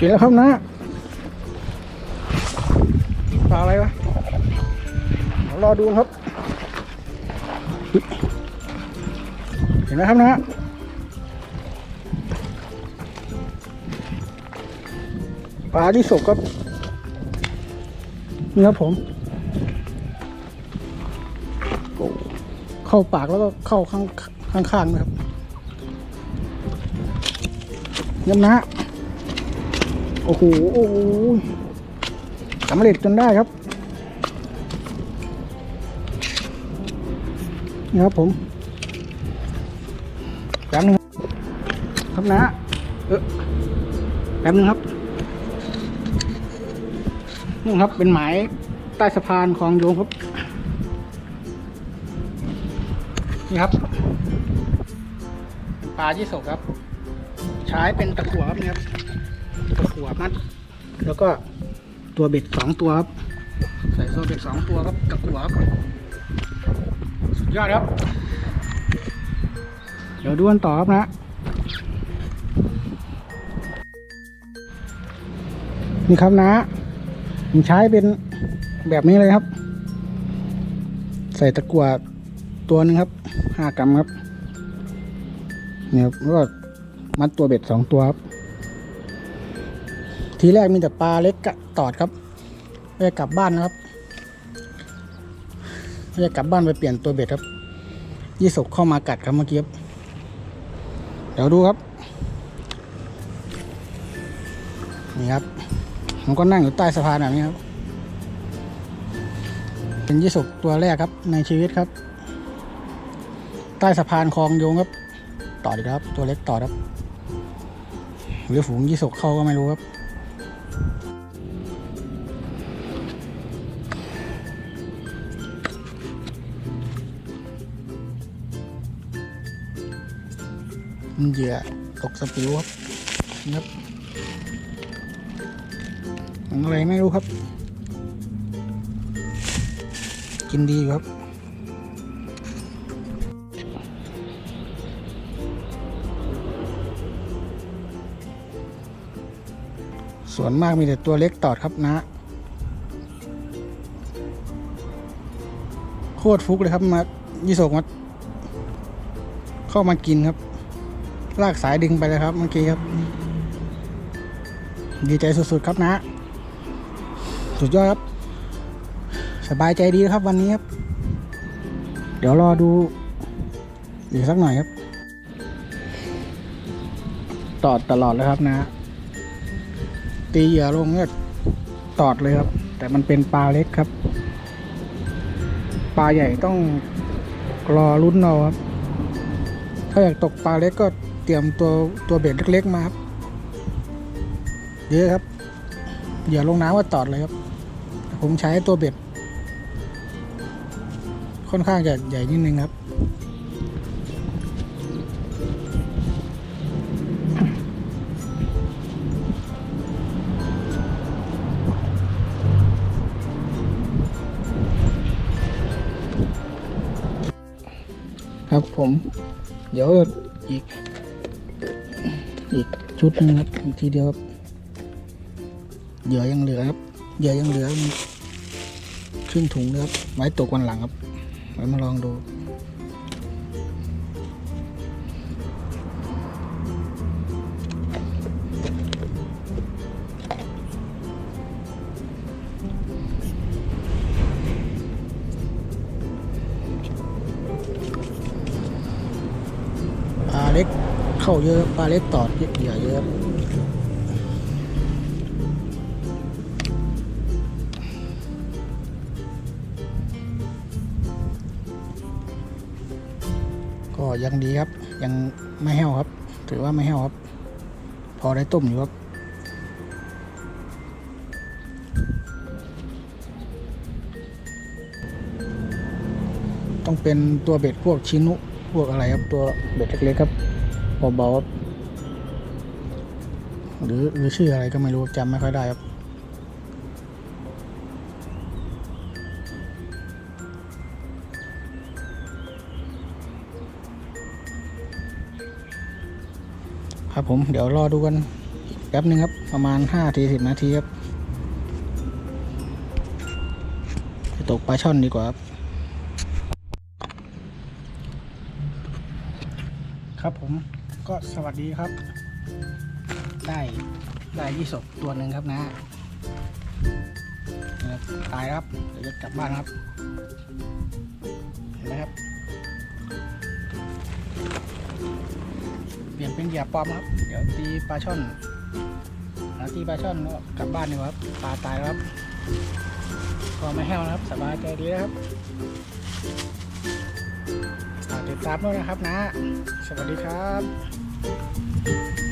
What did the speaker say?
ห็นแล้วครับนะปลาอะไรวะเดี๋ยวรอดูครับ เห็นไหมครับนะปลาที่สกครับนี่ครับผมเข้าปากแล้วก็เข้าข้างข้างๆนะครับยำนะ โอ้โหโอ้โหสำเร็จจนได้ครับนี่ครับผมแป๊บนึงครับนะเออแป๊บนึงครับนี่ครับเป็นหมายใต้สะพานคลองโยงครับ นี่ครับปลายี่สกครับ ใช้เป็นตะกั่วครับนี่ครับ ตะกั่วมัด แล้วก็ตัวเบ็ดสองตัวครับ ใส่ตัวเบ็ดสองตัวครับตะกั่วครับสุดยอดครับ เดี๋ยวดูกันต่อครับนะนี่ครับนะผมใช้เป็นแบบนี้เลยครับ ใส่ตะกั่วตัวหนึ่งครับห้ากรัมครับเนี่ยครับแล้วก็มัดตัวเบ็ดสองตัวครับ ทีแรกมีแต่ปลาเล็กกะตอดครับไม่ได้กลับบ้านนะครับไม่ได้กลับบ้านไปเปลี่ยนตัวเบ็ดครับ ยี่สกเข้ามากัดครับเมื่อกี้ครับเดี๋ยวดูครับ นี่ครับผมก็นั่งอยู่ใต้สะพานแบบนี้ครับ เป็นยี่สกตัวแรกครับในชีวิตครับ ใต้สะพานคลองโยงครับ ต่อดีครับ ตัวเล็กต่อครับ หรือฝูงยี่สกเข้าก็ไม่รู้ครับ มันเหยื่อตกสปิวครับนะครับของอะไรไม่รู้ครับ กินดีครับส่วนมากมีแต่ตัวเล็กตอดครับนะ โคตรฟุกเลยครับมา ยี่สกมาเข้ามากินครับ ลากสายดึงไปเลยครับเมื่อกี้ครับ ดีใจสุดๆครับนะ สุดยอดครับ สบายใจดีครับวันนี้ครับ เดี๋ยวรอดูอีกสักหน่อยครับ ตอดตลอดเลยครับนะ ตีเหยื่อลงก็ตอดเลยครับ แต่มันเป็นปลาเล็กครับ ปลาใหญ่ต้องรอรุ่นเราครับ ถ้าอยากตกปลาเล็กก็ เตรียมตัวตัวเบ็ดเล็กๆมาครับเยอะครับอย่าลงน้ำว่าตอดเลยครับ ผมใช้ตัวเบ็ด ค่อนข้างจะใหญ่นิดนึงครับ ครับผม เดี๋ยวอีก อีกชุดนึงครับอีกทีเดียวครับเหยื่อยังเหลือครับเหยื่อยังเหลือครึ่งถุงนะครับไว้ตกวันหลังครับไว้มาลองดู เข้าเยอะปลาเล็กตอดเยอะเหยื่อเยอะก็ยังดีครับ ยังไม่แห้วครับ ถือว่าไม่แห้วครับ พอได้ต้มอยู่ครับต้องเป็นตัวเบ็ดพวกชินุ พวกอะไรครับ ตัวเบ็ดเล็กๆครับ เบาๆครับหรือหรือชื่ออะไรก็ไม่รู้จำไม่ค่อยได้ครับครับผมเดี๋ยวรอดูกันอีกแป๊บนึงครับ ประมาณห้าทีสิบนาทีครับตกปลาช่อนดีกว่าครับครับผม ก็สวัสดีครับ ได้ได้ยี่สกตัวหนึ่งครับนะตายครับเดี๋ยวจะกลับบ้านครับ เห็นไหมครับ เปลี่ยนเป็นเหยื่อปลอมครับ เดี๋ยวตีปลาช่อนแล้วตีปลาช่อนก็กลับบ้านดีกว่าครับปลาตายแล้วครับก็ไม่แห้วนะครับ สบายใจดีนะครับ ฝากติดตามด้วยนะครับนะ สวัสดีครับ